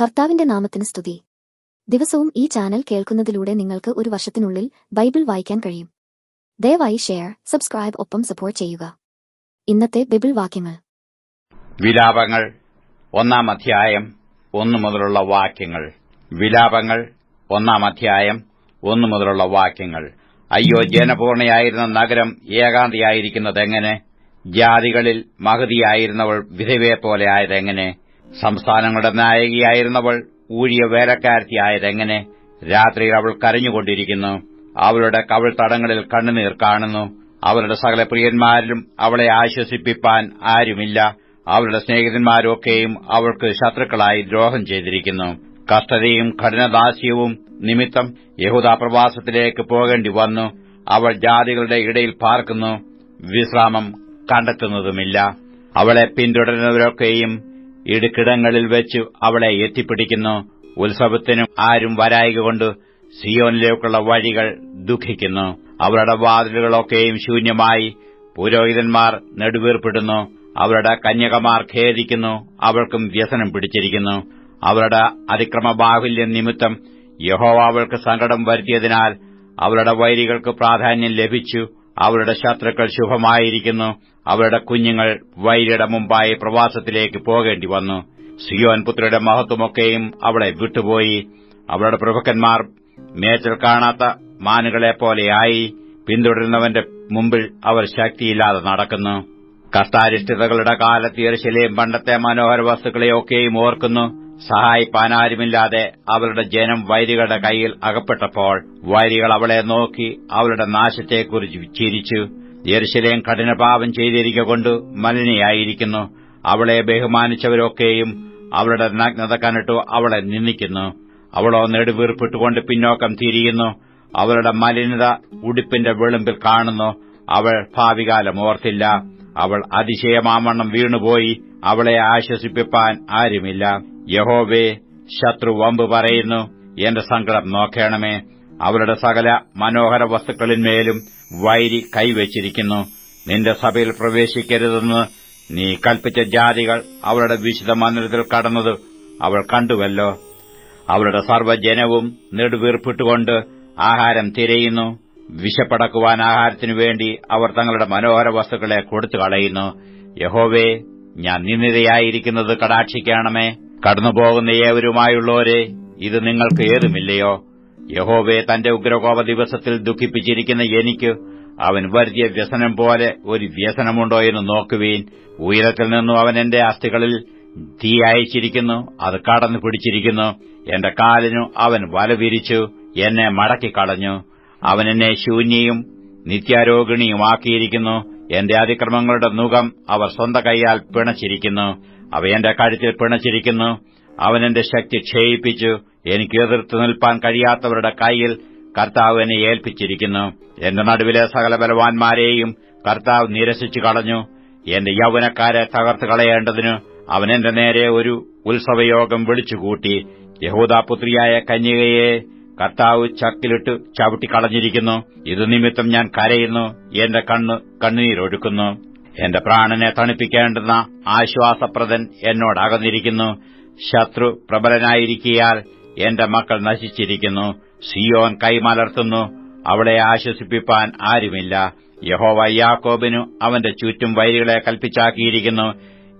കർത്താവിന്റെ നാമത്തിന് സ്തുതി. ദിവസവും ഈ ചാനൽ കേൾക്കുന്നതിലൂടെ നിങ്ങൾക്ക് ഒരു വർഷത്തിനുള്ളിൽ ബൈബിൾ വായിക്കാൻ കഴിയും. ദയവായി ഷെയർ സബ്സ്ക്രൈബ് ഒപ്പം സപ്പോർട്ട് ചെയ്യുക. ഇന്നത്തെ ബൈബിൾ വാക്യങ്ങൾ. വിലാപങ്ങൾ ഒന്നാം അധ്യായം ഒന്നു മുതലുള്ള വാക്യങ്ങൾ. വിലാപങ്ങൾ ഒന്നാം അധ്യായം ഒന്നു മുതലുള്ള വാക്യങ്ങൾ. അയ്യോ ജനപൂർണയായിരുന്ന നഗരം ഏകാന്തിയായിരിക്കുന്നതെങ്ങനെ ജാതികളിൽ മഹതിയായിരുന്നവൾ വിധവയെപ്പോലെ ആയതെങ്ങനെ? സംസ്ഥാനങ്ങളുടെ നായകിയായിരുന്നവൾ ഊഴിയ വേലക്കാരത്തിയായതെങ്ങനെ രാത്രിയിൽ അവൾ കരഞ്ഞുകൊണ്ടിരിക്കുന്നു. അവളുടെ കവിൾത്തടങ്ങളിൽ കണ്ണുനീർ കാണുന്നു. അവളുടെ സകല പ്രിയന്മാരിലും അവളെ ആശ്വസിപ്പിപ്പാൻ ആരുമില്ല. അവളുടെ സ്നേഹിതന്മാരൊക്കെയും അവൾക്ക് ശത്രുക്കളായി ദ്രോഹം ചെയ്തിരിക്കുന്നു. കഷ്ടതയും കഠിനദാസ്യവും നിമിത്തം യഹൂദ പ്രവാസത്തിലേക്ക് പോകേണ്ടി വന്നു. അവൾ ജാതികളുടെ ഇടയിൽ പാർക്കുന്നു. വിശ്രാമം കണ്ടെത്തുന്നതുമില്ല. അവളെ പിന്തുടരുന്നവരൊക്കെയും ഇടുക്കിടങ്ങളിൽ വെച്ച് അവളെ എത്തിപ്പിടിക്കുന്നു. ഉത്സവത്തിനും ആരും വരായികൊണ്ട് സിയോനിലേക്കുള്ള വഴികൾ ദുഃഖിക്കുന്നു. അവരുടെ വാതിലുകളൊക്കെയും ശൂന്യമായി പുരോഹിതന്മാർ നെടുവീർപ്പിടുന്നു. അവരുടെ കന്യകമാർ ഖേദിക്കുന്നു. അവൾക്കും വ്യസനം പിടിച്ചിരിക്കുന്നു. അവരുടെ അതിക്രമ ബാഹുല്യം നിമിത്തം യഹോവ അവൾക്ക് സങ്കടം വരുത്തിയതിനാൽ അവരുടെ വൈരികൾക്ക് പ്രാധാന്യം ലഭിച്ചു. അവരുടെ ശത്രുക്കൾ ശുഭമായിരിക്കുന്നു. അവരുടെ കുഞ്ഞുങ്ങൾ വൈരിയുടെ മുമ്പായി പ്രവാസത്തിലേക്ക് പോകേണ്ടി വന്നു. സിയോൻ പുത്രിയുടെ മഹത്വമൊക്കെയും അവളെ വിട്ടുപോയി. അവളുടെ പ്രഭുക്കന്മാർ മേച്ചൽ കാണാത്ത മാനുകളെപ്പോലെയായി പിന്തുടരുന്നവന്റെ മുമ്പിൽ അവർ ശക്തിയില്ലാതെ നടക്കുന്നു. കഷ്ടാരിഷ്ഠിതകളുടെ കാലത്ത് പണ്ടത്തെ മനോഹര വസ്തുക്കളെയൊക്കെയും ഓർക്കുന്നു. സഹായിപ്പാനാരുമില്ലാതെ അവളുടെ ജനം വൈരികളുടെ കൈയിൽ അകപ്പെട്ടപ്പോൾ വൈരികൾ അവളെ നോക്കി അവളുടെ നാശത്തെക്കുറിച്ച് ചിരിച്ചു യെരുശലേം കഠിനപാപം ചെയ്തിരിക്കൊണ്ട് മലിനയായിരിക്കുന്നു. അവളെ ബഹുമാനിച്ചവരൊക്കെയും അവളുടെ നഗ്നത കണ്ടിട്ടു അവളെ നിന്ദിക്കുന്നു. അവളോ നെടുവീർപ്പിട്ടുകൊണ്ട് പിന്നോക്കം തിരിയുന്നു. അവളുടെ മലിനത ഉടുപ്പിന്റെ വെളുമ്പിൽ കാണുന്നു. അവൾ ഭാവികാലം ഓർത്തില്ല. അവൾ അതിശയമാമണ്ണം വീണുപോയി. അവളെ ആശ്വസിപ്പിപ്പാൻ ആരുമില്ല. യഹോവേ ശത്രു വമ്പ് പറയുന്നു എന്റെ സങ്കടം നോക്കേണമേ. അവരുടെ സകല മനോഹര വസ്തുക്കളിന്മേലും വൈരി കൈവച്ചിരിക്കുന്നു. നിന്റെ സഭയിൽ പ്രവേശിക്കരുതെന്ന് നീ കൽപ്പിച്ച ജാതികൾ അവരുടെ വിശുദ്ധ മന്ദിരത്തിൽ കടന്നത് അവൾ കണ്ടുവല്ലോ. അവരുടെ സർവജനവും നെടുവീർപ്പിട്ടുകൊണ്ട് ആഹാരം തിരയുന്നു. വിശപ്പടക്കുവാൻ ആഹാരത്തിനു വേണ്ടി അവർ തങ്ങളുടെ മനോഹര വസ്തുക്കളെ കൊടുത്തു കളയുന്നു യഹോവേ ഞാൻ നിന്നിരയായിരിക്കുന്നത് കടാക്ഷിക്കണമേ. കടന്നുപോകുന്ന ഏവരുമായുള്ളവരെ ഇത് നിങ്ങൾക്ക് ഏതുമില്ലയോ? യഹോവെ തന്റെ ഉഗ്രകോപ ദിവസത്തിൽ ദുഃഖിപ്പിച്ചിരിക്കുന്ന എനിക്ക് അവൻ വരുത്തിയ വ്യസനം പോലെ ഒരു വ്യസനമുണ്ടോ എന്ന് നോക്കുവീൻ. ഉയരത്തിൽ നിന്നും അവൻ എന്റെ അസ്ഥികളിൽ തീ അയച്ചിരിക്കുന്നു അത് കടന്നു പിടിച്ചിരിക്കുന്നു. എന്റെ കാലിനു അവൻ വല വിരിച്ചു എന്നെ മടക്കിക്കളഞ്ഞു. അവൻ എന്നെ ശൂന്യയും നിത്യാരോഗിണിയുമാക്കിയിരിക്കുന്നു. എന്റെ അതിക്രമങ്ങളുടെ നുഖം അവർ സ്വന്ത കൈയാൽ പിണച്ചിരിക്കുന്നു. അവ എന്റെ കഴുത്തിൽ പിണച്ചിരിക്കുന്നു. അവൻ എന്റെ ശക്തി ക്ഷയിപ്പിച്ചു. എനിക്ക് എതിർത്ത് നിൽപ്പാൻ കഴിയാത്തവരുടെ കൈയിൽ കർത്താവ് എന്നെ ഏൽപ്പിച്ചിരിക്കുന്നു. എന്റെ നടുവിലെ സകല ബലവാന്മാരെയും കർത്താവ് നിരസിച്ചു കളഞ്ഞു. എന്റെ യൗവനക്കാരെ തകർത്ത് കളയേണ്ടതിന് അവൻ എന്റെ നേരെ ഒരു ഉത്സവയോഗം വിളിച്ചുകൂട്ടി. യഹൂദാപുത്രിയായ കന്യകയെ കർത്താവ് ചക്കിലിട്ട് ചവിട്ടിക്കളഞ്ഞിരിക്കുന്നു. ഇത് നിമിത്തം ഞാൻ കരയുന്നു. എന്റെ കണ്ണ് കണ്ണുനീരൊഴുക്കുന്നു. എന്റെ പ്രാണനെ തണുപ്പിക്കേണ്ടുന്ന ആശ്വാസപ്രദൻ എന്നോടകന്നിരിക്കുന്നു. ശത്രു പ്രബലനായിരിക്കിയാൽ എന്റെ മക്കൾ നശിച്ചിരിക്കുന്നു. സിയോൻ കൈമലർത്തുന്നു. അവളെ ആശ്വസിപ്പിപ്പാൻ ആരുമില്ല. യഹോവ യാക്കോബിനു അവന്റെ ചുറ്റും വൈരികളെ കൽപ്പിച്ചാക്കിയിരിക്കുന്നു.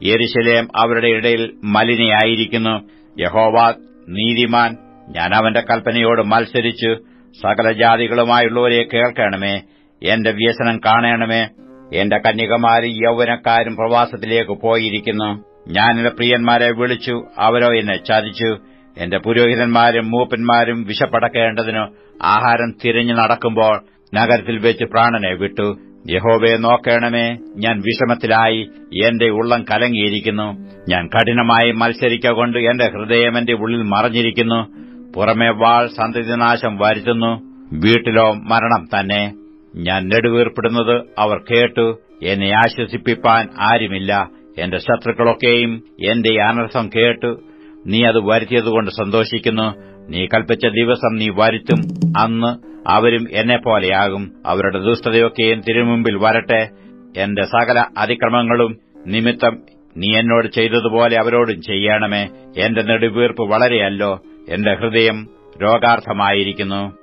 യെരുശലേം അവരുടെ ഇടയിൽ മലിനയായിരിക്കുന്നു. യഹോവ നീതിമാൻ ഞാൻ അവന്റെ കൽപ്പനയോട് മത്സരിച്ച് സകല ജാതികളുമായുള്ളവരെ കേൾക്കണമേ. എന്റെ വ്യസനം കാണണമേ. എന്റെ കന്യകമാരും യൗവനക്കാരും പ്രവാസത്തിലേക്ക് പോയിരിക്കുന്നു. ഞാൻ എന്റെ പ്രിയന്മാരെ വിളിച്ചു അവരോ എന്നെ ചതിച്ചു. എന്റെ പുരോഹിതന്മാരും മൂപ്പന്മാരും വിശപ്പടക്കേണ്ടതിനു ആഹാരം തിരഞ്ഞു നടക്കുമ്പോൾ നഗരത്തിൽ വെച്ച് പ്രാണനെ വിട്ടു. യഹോവയെ നോക്കണമേ ഞാൻ വിഷമത്തിലായി എന്റെ ഉള്ളം കലങ്ങിയിരിക്കുന്നു. ഞാൻ കഠിനമായി മത്സരിക്കൊണ്ട് എന്റെ ഹൃദയം എന്റെ ഉള്ളിൽ മറഞ്ഞിരിക്കുന്നു. പുറമെ വാൾ സന്തതിനാശം വരുത്തുന്നു. വീട്ടിലോ മരണം തന്നെ. ഞാൻ നെടുവീർപ്പെടുന്നത് അവർ കേട്ടു. എന്നെ ആശ്വസിപ്പിപ്പാൻ ആരുമില്ല. എന്റെ ശത്രുക്കളൊക്കെയും എന്റെ അനർത്ഥം കേട്ടു. നീ അത് വരുത്തിയതുകൊണ്ട് സന്തോഷിക്കുന്നു. നീ കൽപ്പിച്ച ദിവസം നീ വരുത്തും. അന്ന് അവരും എന്നെപ്പോലെയാകും. അവരുടെ ദുഷ്ടതയൊക്കെയും തിരുമുമ്പിൽ വരട്ടെ. എന്റെ സകല അതിക്രമങ്ങളും നിമിത്തം നീ എന്നോട് ചെയ്തതുപോലെ അവരോടും ചെയ്യണമേ. എന്റെ നെടുവീർപ്പ് വളരെയല്ലോ. എന്റെ ഹൃദയം രോഗാർത്ഥമായിരിക്കുന്നു.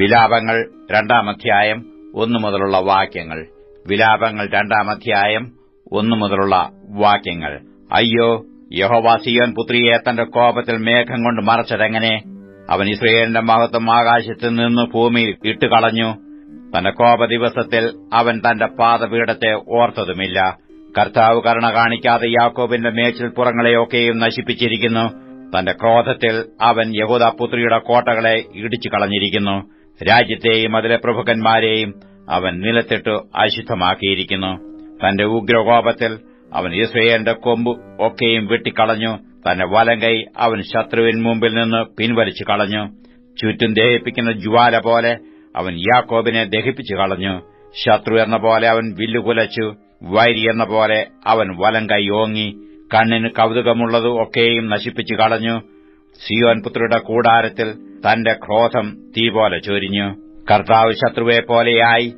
വിലാപങ്ങൾ രണ്ടാം അധ്യായം ഒന്നു മുതലുള്ള വാക്യങ്ങൾ. വിലാപങ്ങൾ രണ്ടാം അധ്യായം ഒന്നു മുതലുള്ള വാക്യങ്ങൾ. അയ്യോ യഹോവാസിയോൻ പുത്രിയെ തന്റെ കോപത്തിൽ മേഘം കൊണ്ട് മറച്ചതെങ്ങനെ? അവൻ ഇസ്രയേലിന്റെ മഹത്വം ആകാശത്തിൽ നിന്ന് ഭൂമിയിൽ ഇട്ടുകളഞ്ഞു. തന്റെ കോപ ദിവസത്തിൽ അവൻ തന്റെ പാദപീഠത്തെ ഓർത്തതുമില്ല. കർത്താവ് കരുണ കാണിക്കാതെ യാക്കോബിന്റെ മേച്ചിൽ പുറങ്ങളെയൊക്കെയും നശിപ്പിച്ചിരിക്കുന്നു. തന്റെ ക്രോധത്തിൽ അവൻ യഹൂദപുത്രിയുടെ കോട്ടകളെ ഇടിച്ചു കളഞ്ഞിരിക്കുന്നു രാജ്യത്തെയും അതിലെ പ്രഭുക്കന്മാരെയും അവൻ നിലത്തിട്ട് അശുദ്ധമാക്കിയിരിക്കുന്നു. തന്റെ ഉഗ്രകോപത്തിൽ അവൻ ഇസ്രയേലിന്റെ കൊമ്പ് ഒക്കെയും വെട്ടിക്കളഞ്ഞു. തന്റെ വലം കൈ അവൻ ശത്രുവിൻ മുമ്പിൽ നിന്ന് പിൻവലിച്ചു കളഞ്ഞു. ചുറ്റും ദഹിപ്പിക്കുന്ന ജ്വാല പോലെ അവൻ യാക്കോബിനെ ദഹിപ്പിച്ചു കളഞ്ഞു. ശത്രു എന്ന പോലെ അവൻ വില്ലുകുലച്ചു. വൈരി എന്ന പോലെ അവൻ വലം കൈ ഓങ്ങി. കണ്ണിന് കൗതുകമുള്ളത് ഒക്കെയും നശിപ്പിച്ചു കളഞ്ഞു. സിയോൻ പുത്രിയുടെ കൂടാരത്തിൽ തന്റെ ക്രോധം തീ പോലെ ചൊരിഞ്ഞു. കർത്താവ് ശത്രുവെ പോലെയായി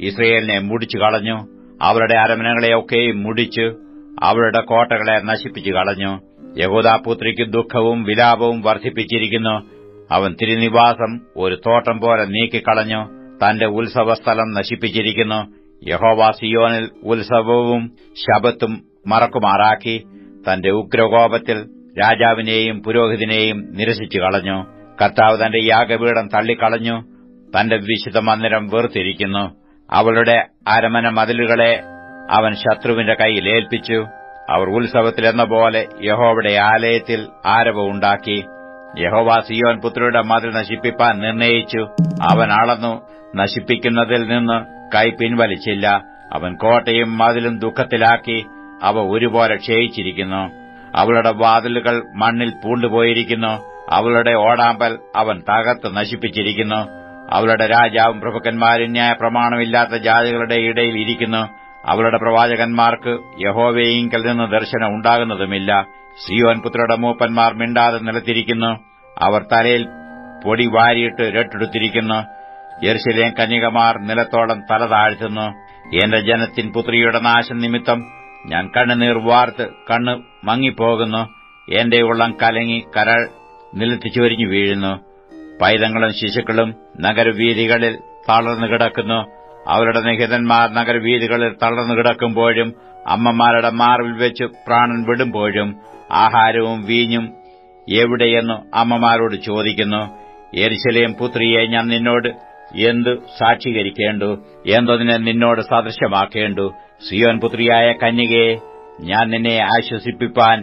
ഇസ്രയേലിനെ മുടിച്ചു കളഞ്ഞു. അവരുടെ അരമനകളെയൊക്കെയും മുടിച്ചു. അവരുടെ കോട്ടകളെ നശിപ്പിച്ചു കളഞ്ഞു. യഹോദാപുത്രിക്ക് ദുഃഖവും വിലാപവും വർദ്ധിപ്പിച്ചിരിക്കുന്നു. അവൻ തിരുനിവാസം ഒരു തോട്ടം പോലെ നീക്കിക്കളഞ്ഞു. തന്റെ ഉത്സവസ്ഥലം നശിപ്പിച്ചിരിക്കുന്നു. യഹോവാസിയോനിൽ ഉത്സവവും ശബത്തും മറക്കുമാറാക്കി തന്റെ ഉഗ്രകോപത്തിൽ രാജാവിനെയും പുരോഹിതനെയും നിരസിച്ചു കളഞ്ഞു. കർത്താവ് തന്റെ യാഗപീഠം തള്ളിക്കളഞ്ഞു. തന്റെ വിശുദ്ധ മന്ദിരം വേർതിരിക്കുന്നു. അവളുടെ അരമന മതിലുകളെ അവൻ ശത്രുവിന്റെ കൈയിൽ ഏൽപ്പിച്ചു. അവർ ഉത്സവത്തിലെന്ന പോലെ യഹോവയുടെ ആലയത്തിൽ ആരവമുണ്ടാക്കി യഹോവ സിയോൻ പുത്രിയുടെ മതിൽ നശിപ്പിപ്പാൻ നിർണയിച്ചു. അവൻ അളന്നു. നശിപ്പിക്കുന്നതിൽ നിന്ന് കൈ പിൻവലിച്ചില്ല. അവൻ കോട്ടയും മതിലും ദുഃഖത്തിലാക്കി. അവ ഒരുപോലെ ക്ഷയിച്ചിരിക്കുന്നു. അവളുടെ വാതിലുകൾ മണ്ണിൽ പൂണ്ടുപോയിരിക്കുന്നു. അവളുടെ ഓടാമ്പൽ അവൻ തകർത്ത് നശിപ്പിച്ചിരിക്കുന്നു. അവളുടെ രാജാവും പ്രഭുക്കന്മാരും ന്യായ പ്രമാണമില്ലാത്ത ജാതികളുടെ ഇടയിൽ ഇരിക്കുന്നു. അവളുടെ പ്രവാചകന്മാർക്ക് യഹോവയിങ്കൽ നിന്ന് ദർശനം ഉണ്ടാകുന്നതുമില്ല. സിയോൻ പുത്രയുടെ മൂപ്പന്മാർ മിണ്ടാതെ നിലത്തിരിക്കുന്നു. അവർ തലയിൽ പൊടി വാരിയിട്ട് രട്ടെടുത്തിരിക്കുന്നു. യെർശലേം കന്യകമാർ നിലത്തോളം തല താഴ്ത്തുന്നു. എന്റെ ജനത്തിൻ പുത്രിയുടെ നാശം നിമിത്തം ഞാൻ കണ്ണുനീർ വാർത്ത് കണ്ണ് മങ്ങിപ്പോകുന്നു. എന്റെ ഉള്ളം കലങ്ങി കരൾ നിലത്തിച്ചുവരിഞ്ഞു വീഴുന്നു. പൈതങ്ങളും ശിശുക്കളും നഗരവീതികളിൽ തളർന്നു കിടക്കുന്നു. അവരുടെ നിഹിതന്മാർ നഗരവീതികളിൽ തളർന്നു കിടക്കുമ്പോഴും അമ്മമാരുടെ മാർവിൽ വെച്ച് പ്രാണൻ വിടുമ്പോഴും ആഹാരവും വീഞ്ഞും എവിടെയെന്നു അമ്മമാരോട് ചോദിക്കുന്നു. എരിശലേം പുത്രിയെ ഞാൻ നിന്നോട് എന്തു സാക്ഷീകരിക്കേണ്ടു? എന്തതിനെ നിന്നോട് സദൃശമാക്കേണ്ടു? സിയോൻ പുത്രിയായ കന്യകയെ ഞാൻ നിന്നെ ആശ്വസിപ്പിപ്പാൻ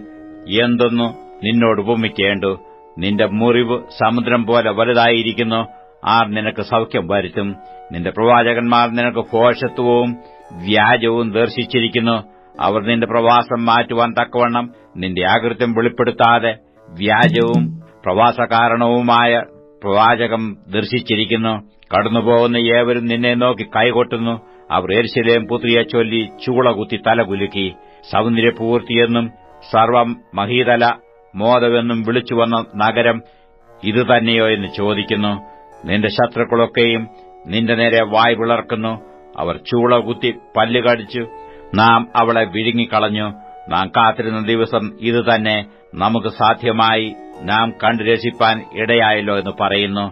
എന്തെന്നു നിന്നോട് ഉപമിക്കേണ്ടു. നിന്റെ മുറിവ് സമുദ്രം പോലെ വലുതായിരിക്കുന്നു. ആർ നിനക്ക് സൗഖ്യം വരുത്തും. നിന്റെ പ്രവാചകന്മാർ നിനക്ക് ഘോഷത്വവും വ്യാജവും ദർശിച്ചിരിക്കുന്നു. അവർ നിന്റെ പ്രവാസം മാറ്റുവാൻ തക്കവണ്ണം നിന്റെ ആകൃത്യം വെളിപ്പെടുത്താതെ വ്യാജവും പ്രവാസകാരണവുമായ പ്രവാചകം ദർശിച്ചിരിക്കുന്നു. കടന്നുപോകുന്ന ഏവരും നിന്നെ നോക്കി കൈകൊട്ടുന്നു. അവർ എരിശിലേം പുത്രിയെ ചൊല്ലി ചൂളകുത്തി തലകുലുക്കി സൗന്ദര്യപൂർത്തിയെന്നും സർവം മഹീതല മോദവെന്നും വിളിച്ചുവന്ന നഗരം ഇതുതന്നെയോ എന്ന് ചോദിക്കുന്നു. നിന്റെ ശത്രുക്കളൊക്കെയും നിന്റെ നേരെ വായ് വിളർക്കുന്നു. അവർ ചൂളകുത്തി പല്ലുകടിച്ചു നാം അവളെ വിഴുങ്ങിക്കളഞ്ഞു. നാം കാത്തിരുന്ന ദിവസം ഇതുതന്നെ നമുക്ക് സാധ്യമായി. നാം കണ്ടു രസിപ്പാൻ ഇടയായല്ലോ എന്ന് പറയുന്നു.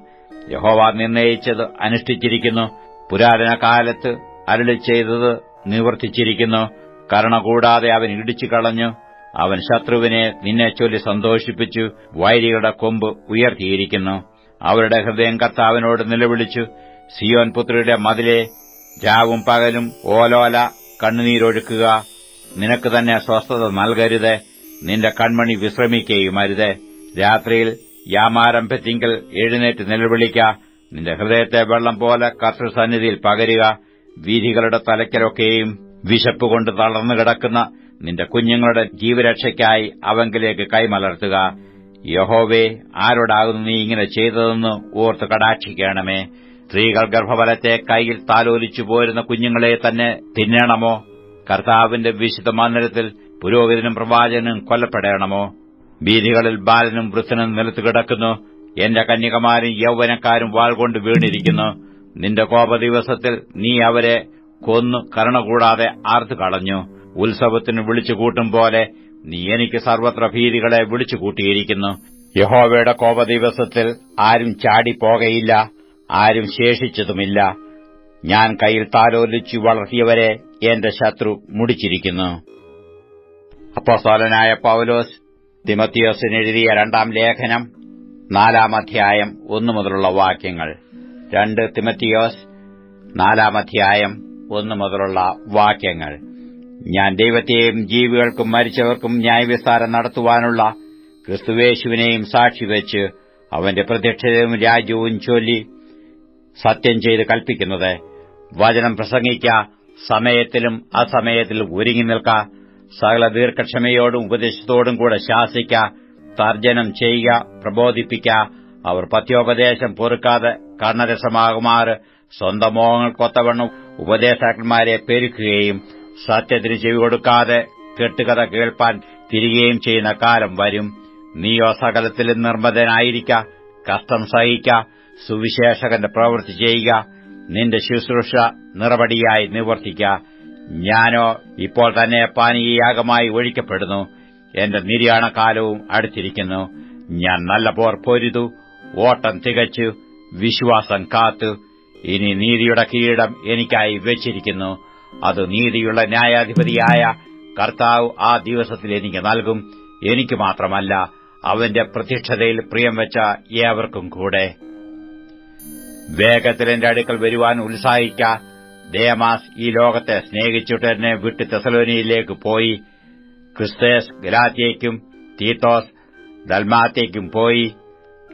യഹോവ നിർണയിച്ചത് അനുഷ്ഠിച്ചിരിക്കുന്നു. പുരാതന കാലത്ത് അരുളി ചെയ്തത് നിവർത്തിച്ചിരിക്കുന്നു. കരുണ കൂടാതെ അവൻ ഇടിച്ചു കളഞ്ഞു. അവൻ ശത്രുവിനെ നിന്നെ ചൊല്ലി സന്തോഷിപ്പിച്ചു. വൈരികളുടെ കൊമ്പ് ഉയർത്തിയിരിക്കുന്നു. അവരുടെ ഹൃദയം കർത്താവിനോട് നിലവിളിച്ചു. സിയോൻ പുത്രിയുടെ മതിലെ രാവും പകലും ഓലോല കണ്ണുനീരൊഴുക്കുക. നിനക്ക് തന്നെ സ്വസ്ഥത നൽകരുത്. നിന്റെ കൺമണി വിശ്രമിക്കുകയും അരുത് രാത്രിയിൽ യാമാരംഭത്തിങ്കിൽ എഴുന്നേറ്റ് നിലവിളിക്ക. നിന്റെ ഹൃദയത്തെ വെള്ളം പോലെ കർത്തൃസന്നിധിയിൽ പകരുക. വീഥികളുടെ തലയ്ക്കലൊക്കെയും വിശപ്പ് കൊണ്ട് തളർന്നു കിടക്കുന്ന നിന്റെ കുഞ്ഞുങ്ങളുടെ ജീവരക്ഷയ്ക്കായി അവങ്കിലേക്ക് കൈമലർത്തുക. യഹോവേ ആരോടാകുന്നു നീ ഇങ്ങനെ ചെയ്തതെന്ന് ഓർത്ത് കടാക്ഷിക്കണമേ. സ്ത്രീകൾ ഗർഭഫലത്തെ കൈയിൽ താലോലിച്ചു പോരുന്ന കുഞ്ഞുങ്ങളെ തന്നെ തിന്നണമോ? കർത്താവിന്റെ വിശുദ്ധ മന്ദിരത്തിൽ പുരോഹിതനും പ്രവാചകനും കൊല്ലപ്പെടണമോ? വീഥികളിൽ ബാലനും വൃദ്ധനും നിലത്ത് കിടക്കുന്നു. എന്റെ കന്യകമാരും യൗവനക്കാരും വാൾ കൊണ്ട് വീണിരിക്കുന്നു. നിന്റെ കോപദിവസത്തിൽ നീ അവരെ കൊന്നു കരുണ കൂടാതെ ആർത്തു കളഞ്ഞു. ഉത്സവത്തിന് വിളിച്ചുകൂട്ടും പോലെ നീ എനിക്ക് സർവത്ര ഭീതികളെ വിളിച്ചുകൂട്ടിയിരിക്കുന്നു യഹോവയുടെ കോപദിവസത്തിൽ ആരും ചാടിപ്പോകയില്ല ആരും ശേഷിച്ചതുമില്ല. ഞാൻ കയ്യിൽ താലോലിച്ചു വളർത്തിയവരെ എന്റെ ശത്രു മുടിച്ചിരിക്കുന്നു. അപ്പോസ്തലനായ പൌലോസ് തിമത്തിയോസിനെഴുതിയ രണ്ടാം ലേഖനം നാലാം അധ്യായം ഒന്നു മുതലുള്ള വാക്യങ്ങൾ. രണ്ട് തിമത്തിയോസ് നാലാമധ്യായം ഒന്നു മുതലുള്ള വാക്യങ്ങൾ. ഞാൻ ദൈവത്തെയും ജീവികൾക്കും മരിച്ചവർക്കും ന്യായവിസ്താരം നടത്തുവാനുള്ള ക്രിസ്തുവേശുവിനെയും സാക്ഷിവെച്ച് അവന്റെ പ്രത്യക്ഷതയും രാജ്യവും ചൊല്ലി സത്യം ചെയ്ത് കൽപ്പിക്കുന്നത്. വചനം പ്രസംഗിക്ക സമയത്തിലും അസമയത്തിലും ഒരുങ്ങി നിൽക്ക സകല ദീർഘക്ഷമയോടും ഉപദേശത്തോടും കൂടെ ശാസിക്ക തർജനം ചെയ്യുക പ്രബോധിപ്പിക്ക അവർ പത്യോപദേശം പൊറുക്കാതെ കർണരസമാകുമാറ് സ്വന്തം മോഹങ്ങൾക്കൊത്തവണ്ണം ഉപദേശാക്കന്മാരെ പെരുക്കുകയും സത്യത്തിന് ചെവി കൊടുക്കാതെ കെട്ടുകഥ കേൾപ്പാൻ തിരികെയും ചെയ്യുന്ന കാലം വരും. നീയോ സകലത്തിലും നിർമ്മതനായിരിക്ക കഷ്ടം സഹിക്ക സുവിശേഷകന്റെ പ്രവൃത്തി ചെയ്യുക നിന്റെ ശുശ്രൂഷ നിറപടിയായി നിവർത്തിക്ക. ഞാനോ ഇപ്പോൾ തന്നെ പാനീയാഗമായി ഒഴിക്കപ്പെടുന്നു. എന്റെ നിര്യാണകാലവും അടുത്തിരിക്കുന്നു. ഞാൻ നല്ല പോർ പൊരുതു ഓട്ടം തികച്ചു വിശ്വാസം കാത്ത് ഇനി നീതിയുടെ കിരീടം എനിക്കായി വെച്ചിരിക്കുന്നു. അത് നീതിയുള്ള ന്യായാധിപതിയായ കർത്താവ് ആ ദിവസത്തിൽ എനിക്ക് നൽകും. എനിക്ക് മാത്രമല്ല അവന്റെ പ്രത്യക്ഷതയിൽ പ്രിയം വെച്ച ഏവർക്കും കൂടെ. വേഗത്തിൽ എന്റെ അടുക്കൽ വരുവാൻ ഉത്സാഹിക്ക. ദേമാസ് ഈ ലോകത്തെ സ്നേഹിച്ചിട്ട് എന്നെ വിട്ട് തെസലോനിയിലേക്ക് പോയി. ക്രിസ്തേസ് ഗലാത്തിയേക്കും തീത്തോസ് ദൽമാത്തേക്കും പോയി.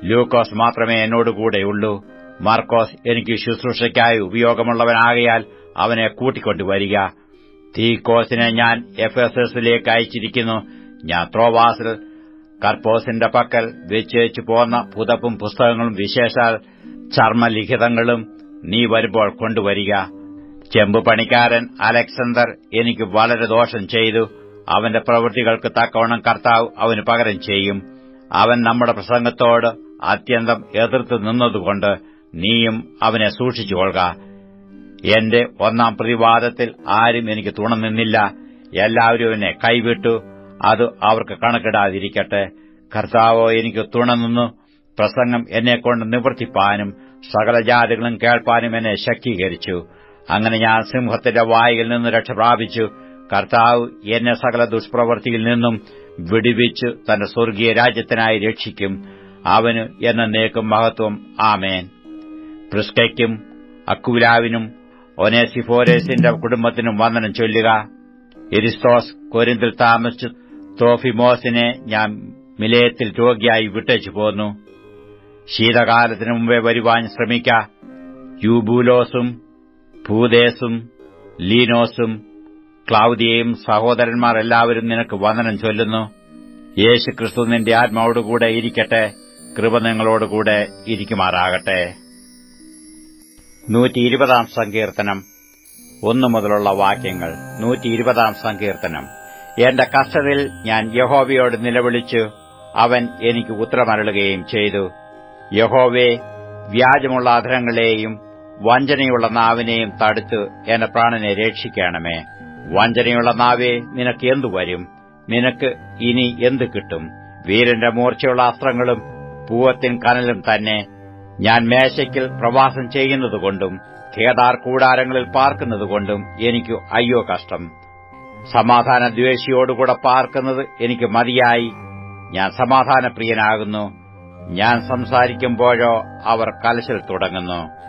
ലൂക്കോസ് മാത്രമേ എന്നോടുകൂടെയുള്ളൂ മാർക്കോസ് എനിക്ക് ശുശ്രൂഷയ്ക്കായി ഉപയോഗമുള്ളവനാകയാൽ അവനെ കൂട്ടിക്കൊണ്ടുവരിക. തീക്കോസിനെ ഞാൻ എഫ് എസ് എസിലേക്ക് അയച്ചിരിക്കുന്നു. ഞാൻ ത്രോവാസിൽ കർപ്പോസിന്റെ പക്കൽ വെച്ചേച്ചു പോന്ന പുതപ്പും പുസ്തകങ്ങളും വിശേഷാൽ ചർമ്മലിഖിതങ്ങളും നീ വരുമ്പോൾ കൊണ്ടുവരിക. ചെമ്പ് പണിക്കാരൻ എനിക്ക് വളരെ ദോഷം ചെയ്തു. അവന്റെ പ്രവൃത്തികൾക്ക് തക്കവണ്ണം കർത്താവ് അവന് പകരം ചെയ്യും. അവൻ നമ്മുടെ പ്രസംഗത്തോട് അത്യന്തം എതിർത്ത് നിന്നതുകൊണ്ട് നീയും അവനെ സൂക്ഷിച്ചുകൊള്ളുക. എന്റെ ഒന്നാം പ്രതിവാദത്തിൽ ആരും എനിക്ക് തുണ നിന്നില്ല. എല്ലാവരും എന്നെ കൈവിട്ടു. അത് അവർക്ക് കണക്കിടാതിരിക്കട്ടെ. കർത്താവോ എനിക്ക് തുണ നിന്നു. പ്രസംഗം എന്നെക്കൊണ്ട് നിവർത്തിപ്പാനും സകല ജാതികളും കേൾപ്പാനും എന്നെ ശക്തീകരിച്ചു. അങ്ങനെ ഞാൻ സിംഹത്തിന്റെ വായിൽ നിന്ന് രക്ഷ പ്രാപിച്ചു. കർത്താവ് എന്നെ സകല ദുഷ്പ്രവൃത്തിയിൽ നിന്നും വിടിവിച്ചു തന്റെ സ്വർഗീയ രാജ്യത്തിനായി രക്ഷിക്കും. അവന് എന്നേക്കും മഹത്വം. ആമേൻ. പ്രിസ്കയ്ക്കും അക്കുലാവിനും ഒനേസിഫോരേസിന്റെ കുടുംബത്തിനും വന്ദനം ചൊല്ലുക. എരിസ്തോസ് കൊരിന്തിൽ താമസിച്ചു തോഫിമോസിനെ ഞാൻ മിലയത്തിൽ രോഗിയായി വിട്ടേച്ചു പോന്നു. ശീതകാലത്തിനു മുമ്പേ വരുവാൻ ശ്രമിക്ക. യൂബൂലോസും ഭൂദേസും ലീനോസും ക്ലൌദിയയും സഹോദരന്മാരെല്ലാവരും നിനക്ക് വന്ദനം ചൊല്ലുന്നു. യേശുക്രിസ്തു നിന്റെ ആത്മാവോടുകൂടെ ഇരിക്കട്ടെ. കൃപ നിങ്ങളോടുകൂടെ ഇരിക്കുമാറാകട്ടെ. നൂറ്റി ഇരുപതാം സങ്കീർത്തനം. ഒന്നു മുതലുള്ള വാക്യങ്ങൾ. നൂറ്റി ഇരുപതാം സങ്കീർത്തനം. എന്റെ കഷ്ടതയിൽ ഞാൻ യഹോവയോട് നിലവിളിച്ചു. അവൻ എനിക്ക് ഉത്തരമരളുകയും ചെയ്തു. യഹോവേ വ്യാജമുള്ള അധരങ്ങളെയും വഞ്ചനയുള്ള നാവിനെയും തടുത്ത് എന്റെ പ്രാണനെ രക്ഷിക്കണമേ. വഞ്ചനയുള്ള നാവേ നിനക്ക് എന്തു വരും? നിനക്ക് ഇനി എന്ത് കിട്ടും? വീരന്റെ മൂർച്ചയുള്ള അസ്ത്രങ്ങളും പൂവത്തിൻ കനലും തന്നെ ഞാൻ മേശയ്ക്കിൽ പ്രവാസം ചെയ്യുന്നതുകൊണ്ടും കേദാർ കൂടാരങ്ങളിൽ പാർക്കുന്നതുകൊണ്ടും എനിക്ക് അയ്യോ കഷ്ടം. സമാധാന ദ്വേഷിയോടുകൂടെ പാർക്കുന്നത് എനിക്ക് മതിയായി. ഞാൻ സമാധാനപ്രിയനാകുന്നു. ഞാൻ സംസാരിക്കുമ്പോഴോ അവർ കലശൽ തുടങ്ങുന്നു.